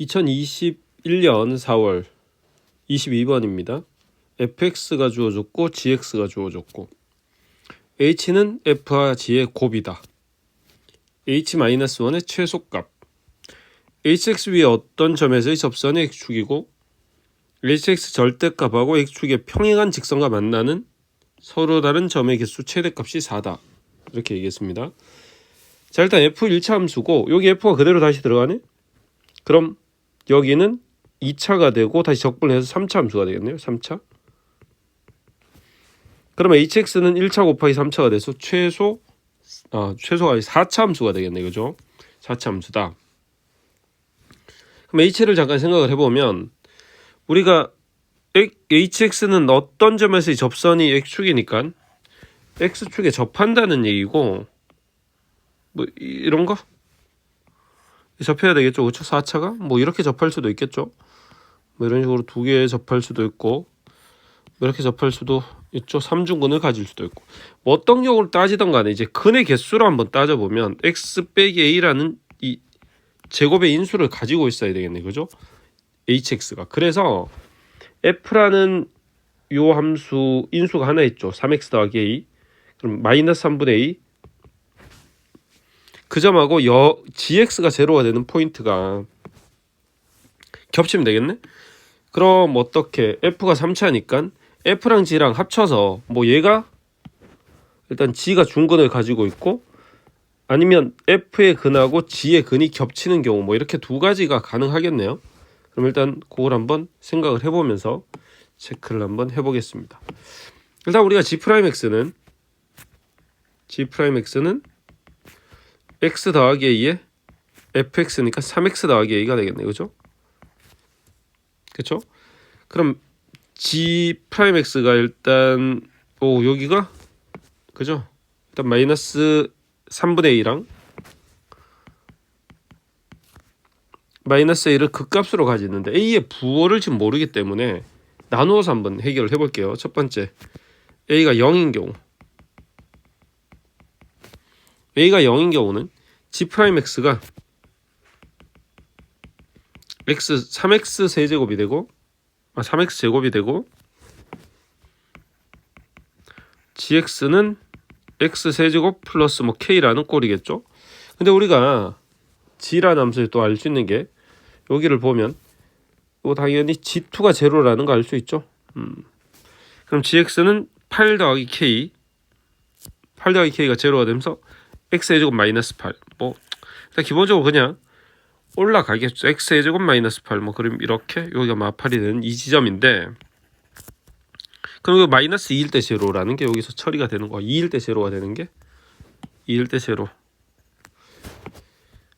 2021년 4월 22번입니다. fx가 주어졌고 gx가 주어졌고 h는 f와 g의 곱이다. h-1의 최소값 hx 위에 어떤 점에서의 접선의 x축이고 hx 절대값하고 x축의 평행한 직선과 만나는 서로 다른 점의 개수 최대값이 4다. 이렇게 얘기했습니다. 자 일단 f 1차 함수고 여기 f가 그대로 다시 들어가네. 그럼 여기는 2차가 되고 다시 적분해서 3차 함수가 되겠네요. 3차. 그러면 hx는 1차 곱하기 3차가 돼서 최소 아 최소가 4차 함수가 되겠네. 그죠? 4차 함수다. 그럼 h를 잠깐 생각을 해 보면 우리가 hx는 어떤 점에서의 접선이 x축이니까 x축에 접한다는 얘기고 뭐 이런 거 접해야 되겠죠. 그렇죠? 4차가 뭐 이렇게 접할 수도 있겠죠. 뭐 이런 식으로 두 개 접할 수도 있고 뭐 이렇게 접할 수도 있죠. 삼중근을 가질 수도 있고 뭐 어떤 경우를 따지던 간에 이제 근의 개수로 한번 따져보면 x 빼기 a라는 이 제곱의 인수를 가지고 있어야 되겠네. 그죠? hx가 그래서 f라는 요 함수 인수가 하나 있죠. 3x 더하기 a 그럼 마이너스 3분의 a 그 점하고 여 gx가 제로가 되는 포인트가 겹치면 되겠네. 그럼 어떻게 f가 3차니까 f랑 g랑 합쳐서 뭐 얘가 일단 g가 중근을 가지고 있고 아니면 f의 근하고 g의 근이 겹치는 경우 뭐 이렇게 두 가지가 가능하겠네요. 그럼 일단 그걸 한번 생각을 해보면서 체크를 한번 해보겠습니다. 일단 우리가 g 프라임 x는 g 프라임 x는 x 더하기 a에 fx니까 3x 더하기 a가 되겠네, 그죠? 그렇죠? 그럼 g 프라임 x가 일단 오 여기가 그죠? 일단 마이너스 3분의 a랑 마이너스 a를 극값으로 가지는데 a의 부호를 지금 모르기 때문에 나누어서 한번 해결을 해볼게요. 첫 번째 a가 0인 경우 a가 0인 경우는 g 프라임 x가 x 3x 세제곱이 되고 아 3x 제곱이 되고 gx는 x 세제곱 플러스 뭐 k라는 꼴이겠죠. 근데 우리가 g라는 함수에 또알 수 있는 게 여기를 보면 또 당연히 g2가 제로라는 거 알 수 있죠. 음. 그럼 gx는 8 더하기 k 8 더하기 k가 제로가 되면서 x의 제곱 마이너스 8. 뭐 일단 기본적으로 그냥 올라가겠죠. x의 제곱 마이너스 8. 뭐 그럼 이렇게 여기가 마팔이 되는 이 지점인데 그럼 이거 마이너스 2일 때 제로라는 게 여기서 처리가 되는 거야. 2일 때 제로가 되는 게 2일 때 제로.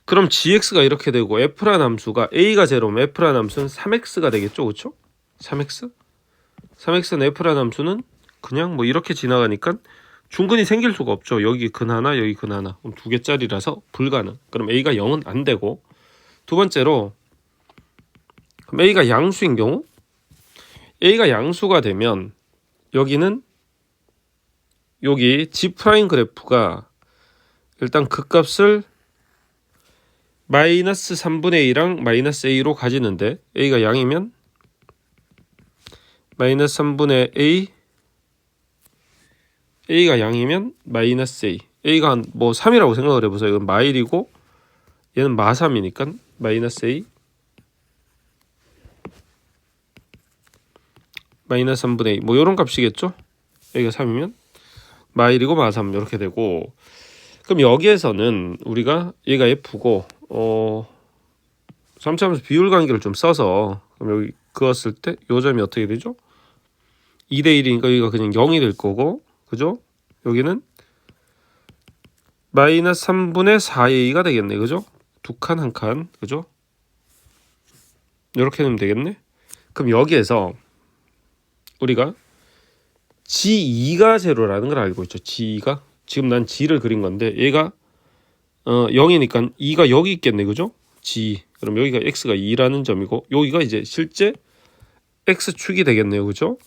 그럼 gx가 이렇게 되고 f라는 함수가 a가 제로면 f라는 함수는 3x가 되겠죠. 그렇죠? 3x? 3x는 f라는 함수는 그냥 뭐 이렇게 지나가니까 중근이 생길 수가 없죠. 여기 근 하나, 여기 근 하나. 그럼 두 개짜리라서 불가능. 그럼 a가 0은 안 되고 두 번째로 그럼 a가 양수인 경우 a가 양수가 되면 여기는 여기 g 프라임 그래프가 일단 극값을 마이너스 3분의 a랑 마이너스 a로 가지는데 a가 양이면 마이너스 3분의 a a가 양이면 마이너스 a a가 한 뭐 3이라고 생각을 해보세요 이건 마일이고 얘는 마3이니까 마이너스 a 마이너스 3분의 2. 뭐 이런 값이겠죠? 여기가 3이면 마일이고 마3 이렇게 되고 그럼 여기에서는 우리가 얘가 f고 어 3차함수 비율 관계를 좀 써서 그럼 여기 그었을 때 요 점이 어떻게 되죠? 2대 1이니까 여기가 그냥 0이 될 거고 그죠? 여기는 마이너스 3분의 4a가 되겠네 그죠? 두 칸 한 칸 그죠? 이렇게 되면 되겠네 그럼 여기에서 우리가 G2가 제로라는 걸 알고 있죠. G2가 지금 난 G를 그린 건데 얘가 어 0이니까 2가 여기 있겠네. 그죠? G. 그럼 여기가 X가 2라는 점이고 여기가 이제 실제 X축이 되겠네요. 그죠?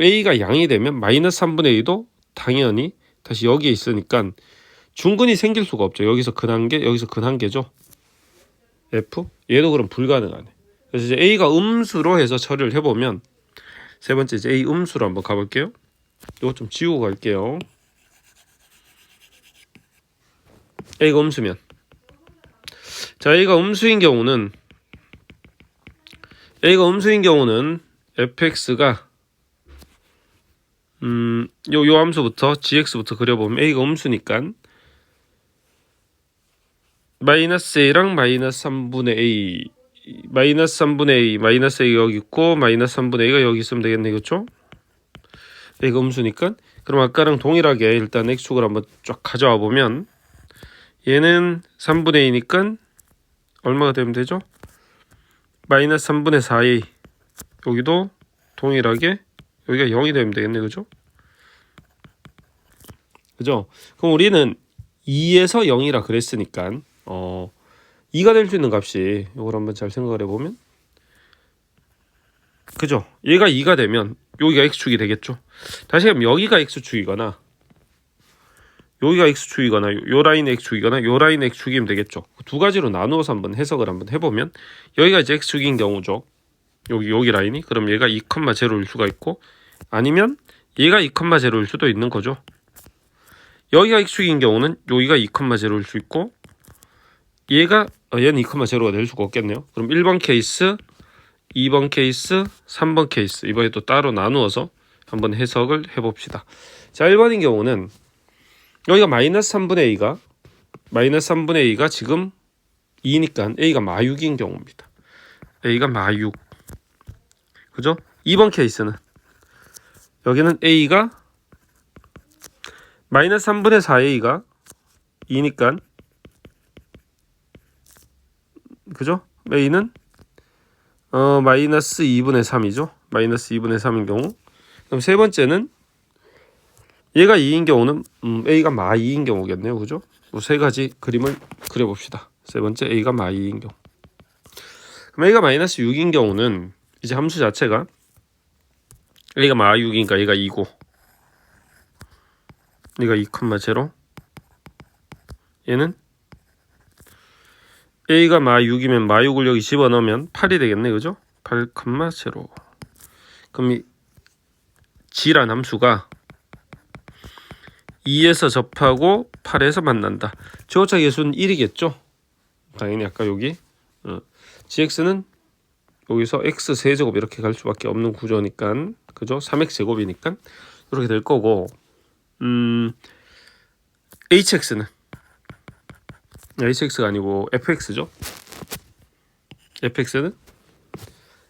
A가 양이 되면 마이너스 3분의 2도 당연히 다시 여기에 있으니까 중근이 생길 수가 없죠. 여기서 근한 개, 여기서 근한 개죠. F 얘도 그럼 불가능하네. 그래서 이제 A가 음수로 해서 처리를 해보면 세 번째 이제 A 음수로 한번 가볼게요. 이거 좀 지우고 갈게요. A가 음수면 자 A가 음수인 경우는 A가 음수인 경우는 fx가 음, 요, 요 함수부터 gx부터 그려보면 a가 음수니까 마이너스 a랑 마이너스 3분의 a 마이너스 3분의 a 마이너스 a 여기 있고 마이너스 3분의 a가 여기 있으면 되겠네 그렇죠? a가 음수니까 그럼 아까랑 동일하게 일단 x축을 한번 쫙 가져와 보면 얘는 3분의 2니까 얼마가 되면 되죠? 마이너스 3분의 4a 여기도 동일하게 여기가 0이 되면 되겠네 그죠? 그죠? 그럼 우리는 2에서 0이라 그랬으니까 어 2가 될 수 있는 값이 이걸 한번 잘 생각을 해보면 그죠? 얘가 2가 되면 여기가 x축이 되겠죠? 다시 하면 여기가 x축이거나 여기가 x축이거나 요, 요 라인이 x축이거나 요 라인이 x축이면 되겠죠? 두 가지로 나누어서 한번 해석을 한번 해보면 여기가 이제 x축인 경우죠. 여기 여기 라인이 그럼 얘가 2,0일 수가 있고 아니면 얘가 2,0일 수도 있는 거죠. 여기가 x축인 경우는 여기가 2,0일 수 있고 얘가 어, 얘는 2,0가 될 수가 없겠네요. 그럼 1번 케이스, 2번 케이스, 3번 케이스 이번에 또 따로 나누어서 한번 해석을 해봅시다. 자 1번인 경우는 여기가 마이너스 3분의 a가 마이너스 3분의 a가 지금 2니까 a가 마육인 경우입니다. a가 마육 그죠? 2번 케이스는 여기는 a가 마이너스 3분의 4a가 2니까 그죠? a는 어 마이너스 2분의 3이죠. 마이너스 2분의 3인 경우 그럼 세 번째는 얘가 2인 경우는 음, a가 마 2인 경우겠네요. 그죠? 뭐 세 가지 그림을 그려봅시다. 세 번째 a가 마 2인 경우 그럼 a가 마이너스 6인 경우는 이제 함수 자체가 얘가 마 6이니까 얘가 2고 얘가 2,0 얘는 a가 마 6이면 마 6을 여기 집어넣으면 8이 되겠네 그죠? 8,0 그럼 이 g란 함수가 2에서 접하고 8에서 만난다 제곱차 계수는 1이겠죠? 당연히 아까 여기 어. gx는 여기서 x 세제곱 이렇게 갈 수밖에 없는 구조니까 그죠? 3x 제곱이니까 이렇게 될 거고 음 hx는 hx가 아니고 fx죠. fx는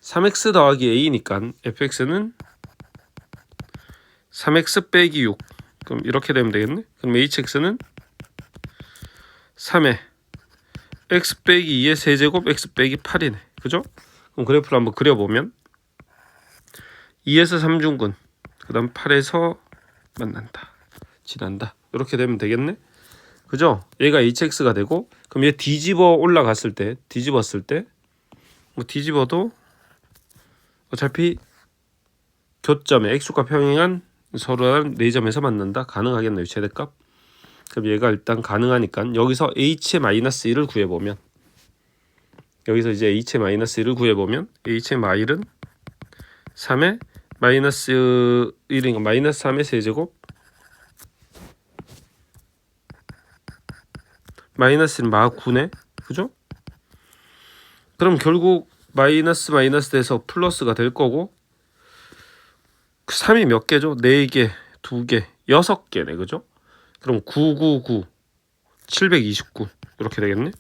3x 더하기 a니까 fx는 3x 빼기 6 그럼 이렇게 되면 되겠네. 그럼 hx는 3에 x 빼기 2의 세제곱 x 빼기 8이네. 그죠? 그럼 그래프를 한번 그려보면 2에서 3중근 그 다음 8에서 만난다 지난다. 이렇게 되면 되겠네? 그죠? 얘가 hx가 되고 그럼 얘 뒤집어 올라갔을 때 뒤집었을 때 뭐 뒤집어도 어차피 교점에 x축과 평행한 서로 한 4점에서 만난다. 가능하겠네요 최대값. 그럼 얘가 일단 가능하니까 여기서 h의 마이너스 1을 구해보면 여기서 이제 h의 마이너스 1을 구해보면 h의 마일은 3의 마이너스 1이니까 마이너스 3의 세제곱 마이너스는 마 9네 그죠? 그럼 결국 마이너스 마이너스 돼서 플러스가 될 거고 3이 몇 개죠? 4개, 2개, 6개네 그죠? 그럼 999, 729 이렇게 되겠네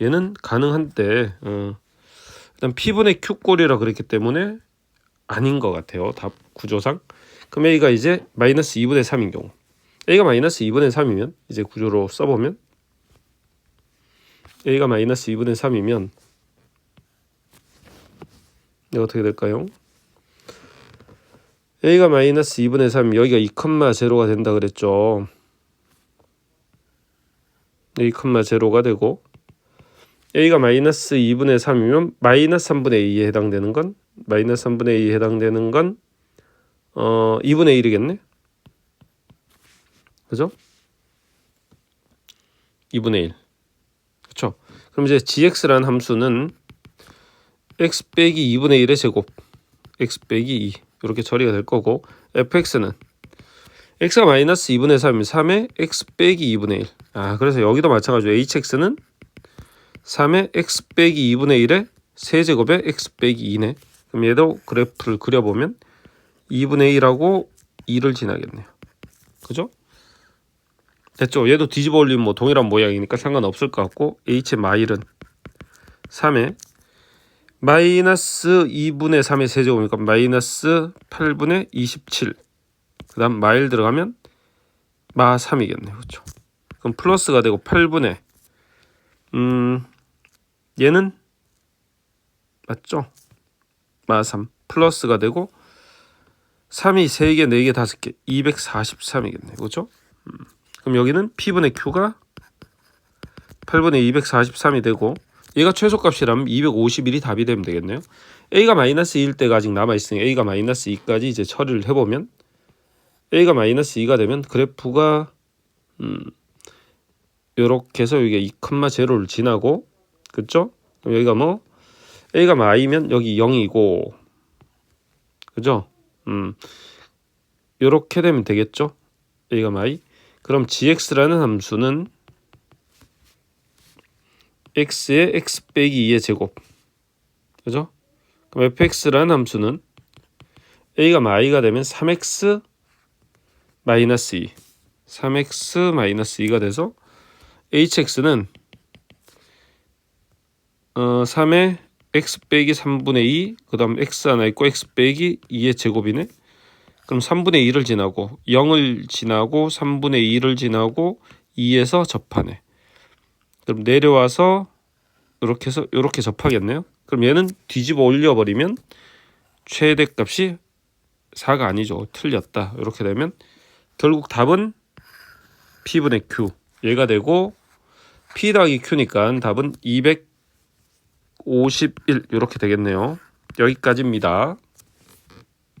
얘는 가능한데 어. 일단 P분의 Q꼴이라 그랬기 때문에 아닌 것 같아요. 답 구조상. 그럼 A가 이제 마이너스 2분의 3인 경우 A가 마이너스 2분의 3이면 이제 구조로 써보면 A가 마이너스 2분의 3이면 이거 어떻게 될까요? A가 마이너스 2분의 3 여기가 2,0가 된다 그랬죠. 2,0가 되고 a가 마이너스 2분의 3이면 마이너스 3분의 2에 해당되는 건 마이너스 3분의 2에 해당되는 건 어, 2분의 1이겠네. 그죠? 2분의 1. 그렇죠? 그럼 이제 gx라는 함수는 x 빼기 2분의 1의 제곱 x 빼기 2 이렇게 처리가 될 거고 fx는 x가 마이너스 2분의 3이면 3의 x 빼기 2분의 1. 아 그래서 여기도 마찬가지로 hx는 3의 x 빼기 2분의 1의 세제곱의 x 빼기 2네. 그럼 얘도 그래프를 그려보면 2분의 1하고 2를 지나겠네요. 그죠? 됐죠? 얘도 뒤집어 올리면 뭐 동일한 모양이니까 상관없을 것 같고 h의 마일은 3의 마이너스 2분의 3의 세제곱이니까 마이너스 8분의 27. 그 다음 마일 들어가면 마 3이겠네요. 그렇죠? 그럼 플러스가 되고 8분의 음 얘는 맞죠? 마 3. 플러스가 되고 3이 3개, 4개, 5개 243이겠네요. 그렇죠? 음. 그럼 여기는 P분의 Q가 8분의 243이 되고 얘가 최소값이라면 251이 답이 되면 되겠네요. A가 마이너스 2일 때가 아직 남아있으니 A가 마이너스 2까지 이제 처리를 해보면 A가 마이너스 2가 되면 그래프가 음 요렇게 해서 여기가 2,0를 지나고 그죠? 그럼 여기가 뭐 A가 마이면 여기 0이고 그죠? 음 요렇게 되면 되겠죠? A가 마이 그럼 gx라는 함수는 x의 x 빼기 2의 제곱 그죠? 그럼 fx라는 함수는 a가 마이가 되면 3x 마이너스 2 3x 마이너스 2가 돼서 hx는 어 3의 x 빼기 3분의 2 그 다음 x 하나 있고 x 빼기 2의 제곱이네 그럼 3분의 2를 지나고 0을 지나고 3분의 2를 지나고 2에서 접하네. 그럼 내려와서 이렇게 해서 이렇게 접하겠네요. 그럼 얘는 뒤집어 올려 버리면 최대값이 4가 아니죠. 틀렸다. 이렇게 되면 결국 답은 P분의 Q 얘가 되고 P 더하기 Q니까 답은 251 이렇게 되겠네요. 여기까지입니다.